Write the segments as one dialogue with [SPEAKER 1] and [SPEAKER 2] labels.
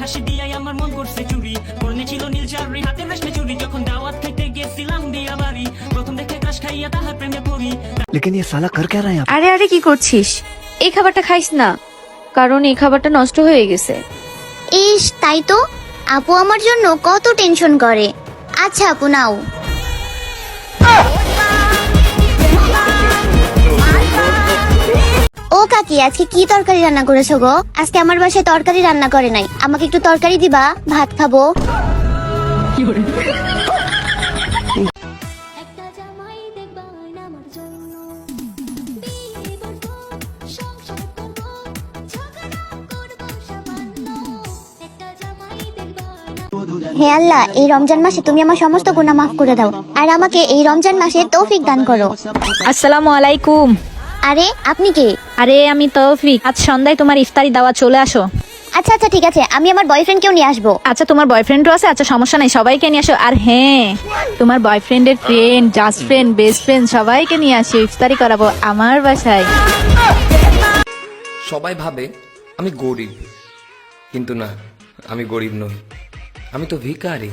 [SPEAKER 1] হাসি দিয়াই আমার মন করছে চুরি। পরনে ছিল নীল চারি হাতে রেশমে চুরি। যখন দাওয়াত খেতে গেছিলাম দিয়া বাড়ি প্রথম দেখে কাশ খাইয়া তাহার প্রেমে পড়ি
[SPEAKER 2] লেকিন ইয়ে সালা কর কে
[SPEAKER 3] আরে আরে কি করছিস? এই খাবারটা খাইস না। কারণ এই খাবারটা নষ্ট হয়ে গেছে।
[SPEAKER 4] ইস তাই তো? আপু আমার জন্য কত টেনশন করে। আচ্ছা আপু নাও। ও কাকি আজকে কি তরকারি রান্না করেছ গো? আজকে আমার বাসায় তরকারি রান্না করে নাই। আমাকে একটু তরকারি দিবা? ভাত খাব।
[SPEAKER 5] একটা জামাই দেখবা আমার জন্য। বিয়ে করব সংসার করব ঝগড়া করব সামান্য। একটা জামাই দেখবা
[SPEAKER 4] হে আল্লাহ এই রমজান মাসে তুমি আমার সমস্ত গুনাহ মাফ করে দাও। আর আমাকে এই রমজান মাসে তৌফিক দান করো।
[SPEAKER 6] আসসালামু আলাইকুম।
[SPEAKER 4] আরে আপনি কে?
[SPEAKER 6] আরে আমি তৌফিক। আজ সন্ধ্যায় তোমার ইফতারি দাওয়া চলে আসো।
[SPEAKER 4] আচ্ছা আচ্ছা ঠিক আছে। আমি আমার বয়ফ্রেন্ড বয়ফ্রেন্ডকেও নিয়ে আসব।
[SPEAKER 6] আচ্ছা তোমার বয়ফ্রেন্ডও আছে? আচ্ছা সমস্যা নাই সবাইকে নিয়ে আসো। আর হ্যাঁ তোমার বয়ফ্রেন্ডের friend just friend best friend সবাইকে নিয়ে আসো ইফতারি করাবো আমার বাসায়।
[SPEAKER 7] সবাই ভাবে আমি গরিব কিন্তু না আমি গরিব নই। আমি তো ভিখারি।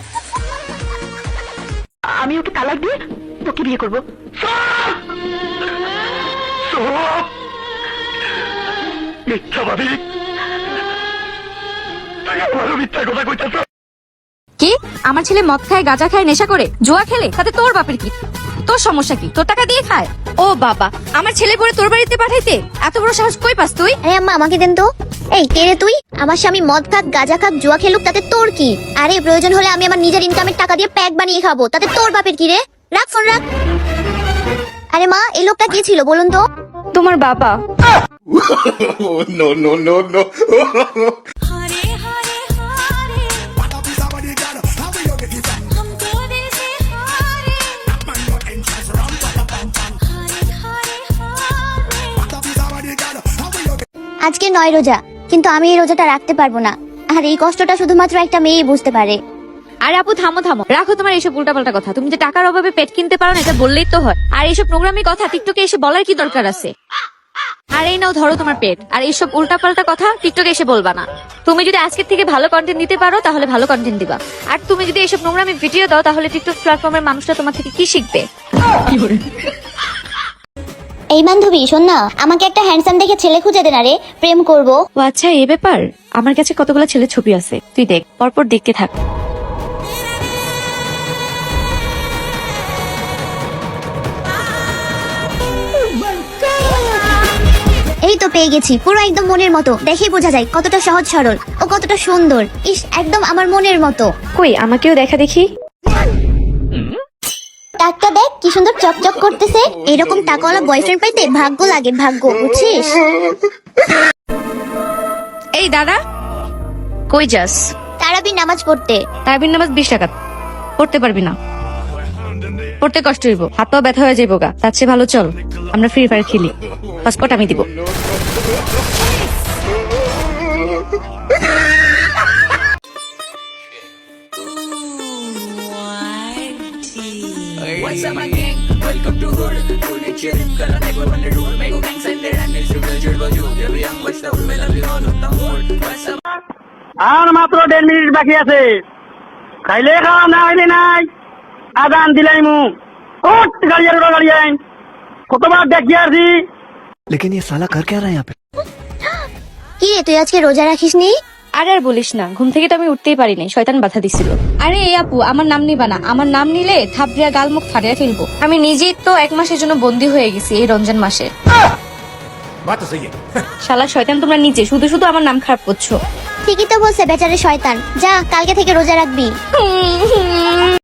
[SPEAKER 3] কি? আমার ছেলে মদ খায় গাঁজা খায় নেশা করে? জুয়া খেলে? তাতে তোর বাপের কি? তোর সমস্যা কি? তোর টাকা দিয়ে খায়? ও বাবা আমার ছেলে পরে তোর বাড়িতে পাঠাইতে? এত বড় সাহস কই পাস তুই?
[SPEAKER 4] আরে আম্মা আমাকে দেন তো। এই কে রে তুই? আমার স্বামী মদ খাক গাঁজা খাক জুয়া খেলুক তাতে তোর কি? আরে প্রয়োজন হলে আমি আমার নিজের ইনকামের টাকা দিয়ে প্যাক বানিয়ে খাব। তাতে তোর বাপের কি রে? রাখ ফোন রাখ। আরে মা এই লোকটা কে ছিল বলুন তো?
[SPEAKER 3] তোমার বাবা।
[SPEAKER 4] আজকে নয় রোজা কিন্তু আমি এই রোজাটা রাখতে পারব না। আর এই কষ্টটা শুধুমাত্র একটা মেয়েই বুঝতে পারে।
[SPEAKER 3] আরে আপু থামো থামো। রাখো তোমার এইসব উল্টাপাল্টা কথা। তুমি যে টাকার অভাবে পেট কিনতে পারো না এটা বললেই তো হয়। আর এইসব প্রোগ্রামের কথা টিকটকে এসে বলার কি দরকার আছে? আর এই নাও ধরো তোমার পেট। আর এইসব উল্টাপাল্টা কথা টিকটকে এসে বলবা না। তুমি যদি আজকের থেকে ভালো কন্টেন্ট দিতে পারো তাহলে ভালো কন্টেন্ট দিবা। আর তুমি যদি এইসব নোংরামি ভিডিও দাও তাহলে টিকটক প্ল্যাটফর্মের মানুষরা তোমার থেকে কি শিখবে?
[SPEAKER 4] এই বান্ধবী শোন না আমাকে একটা হ্যান্ডসাম দেখে ছেলে খুঁজে দে না রে। প্রেম করব।
[SPEAKER 3] ও আচ্ছা এ ব্যাপার? আমার কাছে কতগুলো ছেলে ছবি আছে। তুই দেখ পরপর দেখতে থাক।
[SPEAKER 4] এই তো পেয়ে গেছি পুরো একদম মনের মতো। দেখেই বোঝা যায় কতটা সহজ সরল ও কতটা সুন্দর। ইস একদম আমার মনের মতো।
[SPEAKER 3] কই আমাকেও দেখা দেখি?
[SPEAKER 4] টাকটা দেখ কি সুন্দর চকচক করতেছে। এরকম টাকাওয়ালা বয়ফ্রেন্ড পাইতে ভাগ্য লাগে ভাগ্য বুঝছিস?
[SPEAKER 3] এই দাদা কই যাস?
[SPEAKER 4] তারাবি নামাজ পড়তে।
[SPEAKER 3] তারাবির নামাজ বিশ টাকা পড়তে পারবি না। পড়তে কষ্ট হইব হাত পা ব্যথা হয়ে যাইব গা তার চেয়ে ভালো চল আমরা ফ্রি ফায়ার খেলি। পাসপোর্ট আমি দিব।
[SPEAKER 8] আর মাত্র দেড় মিনিট বাকি আছে। খাইলে খাওয়া না হইলে নাই। আদান দিলাই মু ওট গাড়ি আর উড়া গাড়ি আইন কতবার দেখি আসি
[SPEAKER 2] लेकिन ये साला कर क्या रहा है यहाँ पे
[SPEAKER 4] কি রে তুই আজকে রোজা রাখিস নি
[SPEAKER 3] আরে আর বলিস না ঘুম থেকে তো আমি উঠতেই পারি নাই শয়তান বাধা দিছিল আরে এই আপু আমার নাম নিবা না আমার নাম নিলে থাপড়িয়া গাল মুখ ফাটিয়া ফেলবো আমি নিজেই তো এক মাসের জন্য বন্দী হয়ে গেছি এই রমজান মাসে শালা শয়তান তোমরা নিজে শুধু শুধু আমার নাম খারাপ করছো
[SPEAKER 4] ঠিকই তো বলছে বেচারে শয়তান যা কালকে থেকে রোজা রাখবি